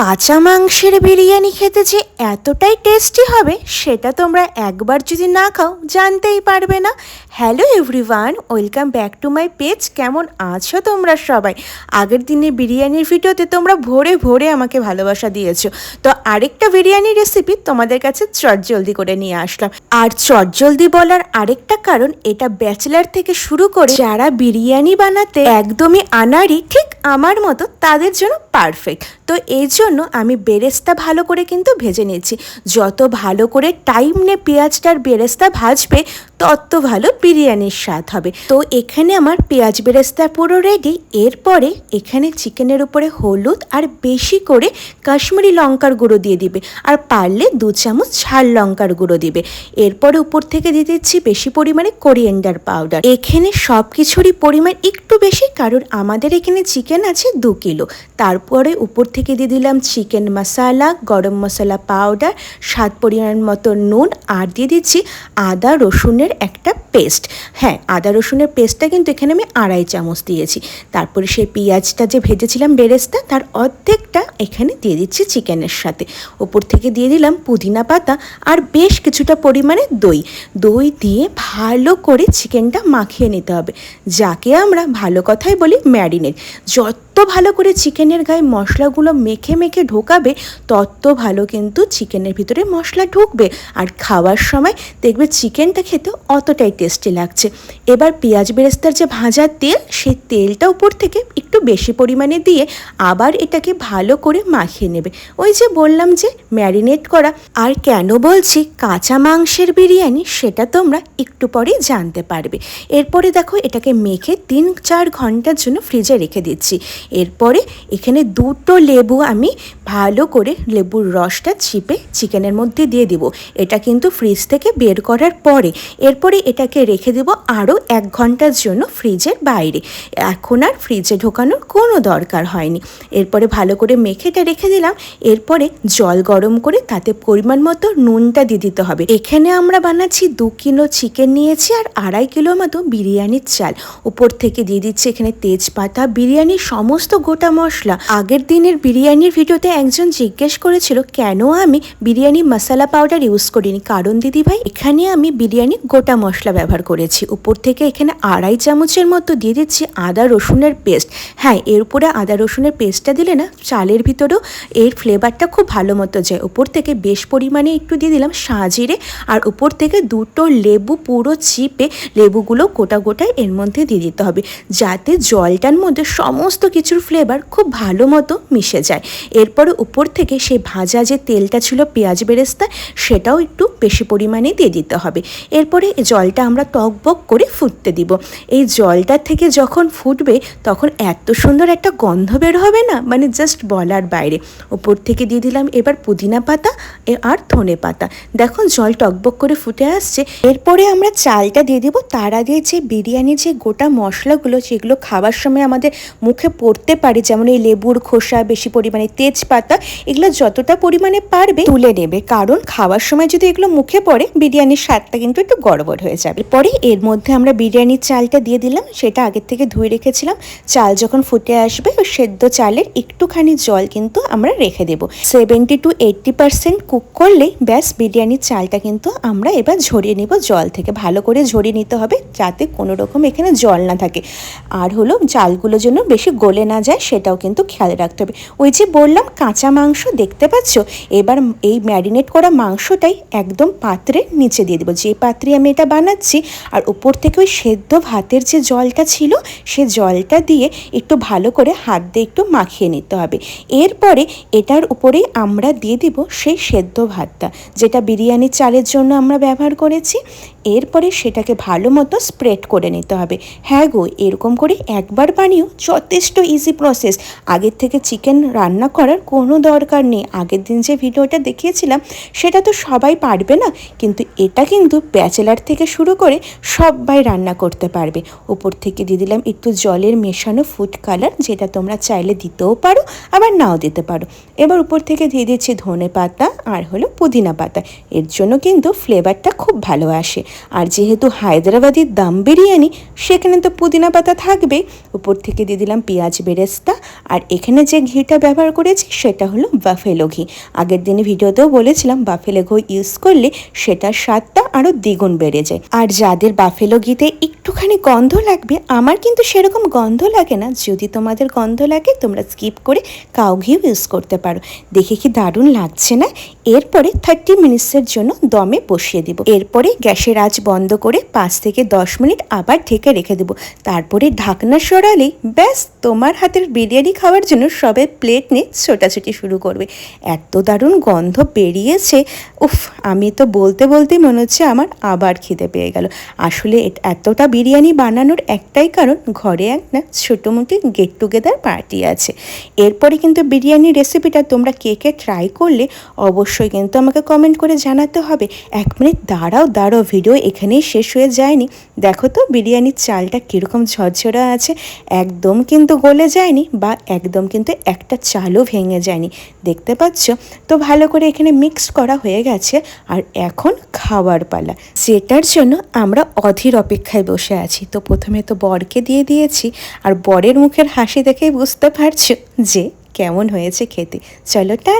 কাঁচা মাংসের বিরিয়ানি খেতে যে এতটাই টেস্টি হবে, সেটা তোমরা একবার যদি না খাও, জানতেই পারবে না। Hello everyone welcome back to my page কেমন আছো তোমরা সবাই? আগের দিনের বিরিয়ানির ভিডিওতে তোমরা ভোরে ভোরে আমাকে ভালোবাসা দিয়েছ। তো আরেকটা বিরিয়ানি রেসিপি তোমাদের কাছে চটজলদি করে নিয়ে আসলাম। আর চটজলদি বলার আরেকটা কারণ, এটা ব্যাচেলার থেকে শুরু করে যারা বিরিয়ানি বানাতে একদমই আনাড়ি, ঠিক আমার মতো, তাদের জন্য পারফেক্ট তো এই জন্য আমি বেরেস্তা ভালো করে কিন্তু ভেজে নিয়েছি। যত ভালো করে টাইম নিয়ে পেঁয়াজটার বেরেস্তা ভাজবে, তত ভালো বিরিয়ানির স্বাদ হবে। তো এখানে আমার পেঁয়াজ বেরেস্তা পুরো রেডি এরপরে এখানে চিকেনের উপরে হলুদ আর বেশি করে কাশ্মীরি লঙ্কার গুঁড়ো দিয়ে দিবে। আর পারলে দু চামচ ঝাল লঙ্কার গুঁড়ো দিবে। এরপরে উপর থেকে দিয়ে দিচ্ছি বেশি পরিমাণে কোরিয়েন্ডার পাউডার এখানে সব কিছুরই পরিমাণ একটু বেশি, কারণ আমাদের এখানে চিকেন আছে দু কিলো। তারপরে উপর থেকে দিয়ে দিলাম চিকেন মশালা, গরম মশলা পাউডার স্বাদ পরিমাণ মতো নুন, আর দিয়ে দিচ্ছি আদা রসুনের একটা পেস্ট হ্যাঁ আদা রসুনের পেস্টটা কিন্তু এখানে আমি আড়াই চামচ দিয়েছি। তারপরে সেই পেঁয়াজটা যে ভেজেছিলাম বেরেস্তা, তার অর্ধেকটা এখানে দিয়ে দিচ্ছি চিকেনের সাথে। ওপর থেকে দিয়ে দিলাম পুদিনা পাতা আর বেশ কিছুটা পরিমাণে দই। দই দিয়ে ভালো করে চিকেনটা মাখিয়ে নিতে হবে, যাকে আমরা ভালো কথাই বলি ম্যারিনেট। যত ভালো করে চিকেনের গায়ে মশলাগুলো মেখে মেখে ঢোকাবে, তত ভালো কিন্তু চিকেনের ভিতরে মশলা ঢুকবে। আর খাওয়ার সময় দেখবে চিকেনটা খেতে অতটাই টেস্টি লাগছে। এবার পেঁয়াজ বেরেস্তার যে ভাজার তেল সেই তেলটা উপর থেকে একটু বেশি পরিমাণে দিয়ে আবার এটাকে ভালো করে মাখিয়ে নেবে। ওই যে বললাম যে ম্যারিনেট করা। আর কেন বলছি, কাঁচা মাংসের বিরিয়ানি, সেটা তোমরা একটু পরেই জানতে পারবে। এরপরে দেখো, এটাকে মেখে তিন চার ঘণ্টার জন্য ফ্রিজে রেখে দিচ্ছি। এরপরে এখানে দুটো লেবু আমি ভালো করে লেবুর রসটা চিপে চিকেনের মধ্যে দিয়ে দিব। এটা কিন্তু ফ্রিজ থেকে বের করার পরে। এরপরে এটাকে রেখে দেব আরও এক ঘণ্টার জন্য ফ্রিজের বাইরে। এখন আর ফ্রিজে ঢোকানোর কোনো দরকার হয়নি। এরপরে ভালো করে মেখেটা রেখে দিলাম। এরপরে জল গরম করে তাতে পরিমাণ মতো নুনটা দিয়ে দিতে হবে। এখানে আমরা বানাচ্ছি দু কিলো চিকেন নিয়েছি আর আড়াই কিলো মতো বিরিয়ানির চাল। উপর থেকে দিয়ে দিচ্ছি এখানে তেজপাতা, বিরিয়ানির সমস্ত গোটা মশলা। আগের দিনের বিরিয়ানির ভিডিওতে একজন জিজ্ঞেস করেছিল, কেন আমি বিরিয়ানি মশলা পাউডার ইউজ করিনি? কারণ, দিদি ভাই, এখানে আমি বিরিয়ানি গোটা মশলা করেছি। উপর থেকে এখানে আড়াই চামচের মতো দিয়ে দিচ্ছি আদা রসুনের পেস্ট। হ্যাঁ এর উপরে আদা রসুনের পেস্টটা দিলে না, চালের ভিতরেও এর ফ্লেভারটা খুব ভালো মতো যায়। উপর থেকে বেশ পরিমাণে একটু দিয়ে দিলাম সাজিরে। আর উপর থেকে দুটো লেবু পুরো চিপে লেবুগুলো গোটা গোটায় এর মধ্যে দিয়ে দিতে হবে। যাতে জলটার মধ্যে সমস্ত কিছুর ফ্লেভার খুব ভালো মতো মিশে যায়। এরপরে উপর থেকে সেই ভাজা যে তেলটা ছিল পেঁয়াজ বেরেস্তা, সেটাও একটু বেশি পরিমাণে দিয়ে দিতে হবে। এরপরে জলটা আমরা টকবক করে ফুটতে দিব। এই জলটা থেকে যখন ফুটবে, তখন এত সুন্দর একটা গন্ধ বের হবে না? মানে জাস্ট বলার বাইরে। ওপর থেকে দিয়ে দিলাম এবার পুদিনা পাতা আর ধনে পাতা। দেখো জল টকবক করে ফুটে আসছে। এরপরে আমরা চালটা দিয়ে দেবো। তার আগে যে বিরিয়ানির যে গোটা মশলাগুলো, যেগুলো খাবার সময় আমাদের মুখে পড়তে পারে, যেমন এই লেবুর খোসা, বেশি পরিমাণে তেজপাতা, এগুলো যতটা পরিমাণে পারবে তুলে নেবে। কারণ খাওয়ার সময় যদি এগুলো মুখে পড়ে, বিরিয়ানির স্বাদটা কিন্তু একটু গড়বড় হয়ে যাবে। পরে এর মধ্যে আমরা বিরিয়ানির চালটা দিয়ে দিলাম, সেটা আগের থেকে ধুয়ে রেখেছিলাম। চাল যখন ফুটে আসবে, ওই সেদ্ধ চালের একটুখানি জল কিন্তু আমরা রেখে দেব। Seventy to eighty percent cook করলেই ব্যাস, বিরিয়ানির চালটা কিন্তু আমরা এবার ঝরিয়ে নেব জল থেকে। ভালো করে ঝরিয়ে নিতে হবে যাতে কোনো রকম এখানে জল না থাকে। আর হলো চালগুলো যেন বেশি গলে না যায়, সেটাও কিন্তু খেয়াল রাখতে হবে। ওই যে বললাম কাঁচা মাংস দেখতে পাচ্ছ? এবার এই ম্যারিনেট করা মাংসটাই একদম পাত্রের নিচে দিয়ে দেবো। যে পাত্রে আমি এটা বানাচ্ছি আর উপর থেকে ওই সেদ্ধ ভাতের যে জলটা ছিল, সে জলটা দিয়ে একটু ভালো করে হাত দিয়ে একটু মাখিয়ে নিতে হবে। এরপরে এটার উপরেই আমরা দিয়ে দিব সেই সেদ্ধ ভাতটা, যেটা বিরিয়ানির চালের জন্য আমরা ব্যবহার করেছি। এরপরে সেটাকে ভালো মতো স্প্রেড করে নিতে হবে। হ্যাঁ গো, এরকম করে একবার বানিয়েও যথেষ্ট ইজি প্রসেস আগের থেকে চিকেন রান্না করার কোনো দরকার নেই। আগের দিন যে ভিডিওটা দেখিয়েছিলাম, সেটা তো সবাই পারবে না। কিন্তু এটা কিন্তু ব্যাচেলার থেকে শুরু করে সবাই রান্না করতে পারবে। উপর থেকে দিয়ে দিলাম একটু জলের মেশানো ফুড কালার যেটা তোমরা চাইলে দিতেও পারো, আবার নাও দিতে পারো। এবার উপর থেকে দিয়ে দিচ্ছি ধনে পাতা আর হলো পুদিনা পাতা। এর জন্য কিন্তু ফ্লেভারটা খুব ভালো আসে। আর যেহেতু হায়দ্রাবাদি দাম বিরিয়ানি, সেখানে তো পুদিনা পাতা থাকবেই। উপর থেকে দিয়ে দিলাম পেঁয়াজ বেরেস্তা। আর এখানে যে ঘিটা ব্যবহার করেছি, সেটা হলো বাফেলো ঘি। আগের দিনে ভিডিওতেও বলেছিলাম, বাফেলো ঘি ইউজ করলে সেটার স্বাদটা আরও দ্বিগুণ বেড়ে যায়। আর যাদের বাফেলো ঘিতে একটুখানি গন্ধ লাগবে, আমার কিন্তু সেরকম গন্ধ লাগে না। যদি তোমাদের গন্ধ লাগে, তোমরা স্কিপ করে কাউ ঘিও ইউজ করতে পারো। দেখে কি দারুণ লাগছে না? এরপরে থার্টি মিনিটসের জন্য দমে বসিয়ে দিব। এরপরে গ্যাসের আঁচ বন্ধ করে পাঁচ থেকে দশ মিনিট আবার ঢেকে রেখে দেবো। তারপরে ঢাকনা সরালেই ব্যাস, তোমার হাতের বিরিয়ানি খাওয়ার জন্য সবাই প্লেট নিয়ে ছোটাছুটি শুরু করবে। এত দারুণ গন্ধ বেরিয়েছে। উফ, আমি তো বলতে বলতেই মনে হচ্ছে আমার আবার খিদে পেয়ে গেল। আসলে এতটা বিরিয়ানি বানানোর একটাই কারণ ঘরে একটা ছোটো মোটি গেট টুগেদার পার্টি আছে। এরপরে কিন্তু বিরিয়ানি রেসিপিটা তোমরা কে কে ট্রাই করলে অবশ্যই কিন্তু আমাকে কমেন্ট করে জানাতে হবে। এক মিনিট দাঁড়াও দাঁড়াও ভিডিও এখানেই শেষ হয়ে যায়নি। দেখো তো বিরিয়ানির চালটা কীরকম ঝরঝরা আছে, একদম কিন্তু গলে যায়নি বা একদম কিন্তু একটা চালও ভেঙে যায়নি। দেখতে পাচ্ছ? তো ভালো করে এখানে মিক্স করা হয়ে গেছে। আর এখন খাওয়ার পালা, যেটার জন্য আমরা অধীর অপেক্ষায় বসে আছি। তো প্রথমে তো বরকে দিয়ে দিয়েছি আর বরের মুখের হাসি দেখেই বুঝতে পারছ যে কেমন হয়েছে খেতে। চলো টাটা।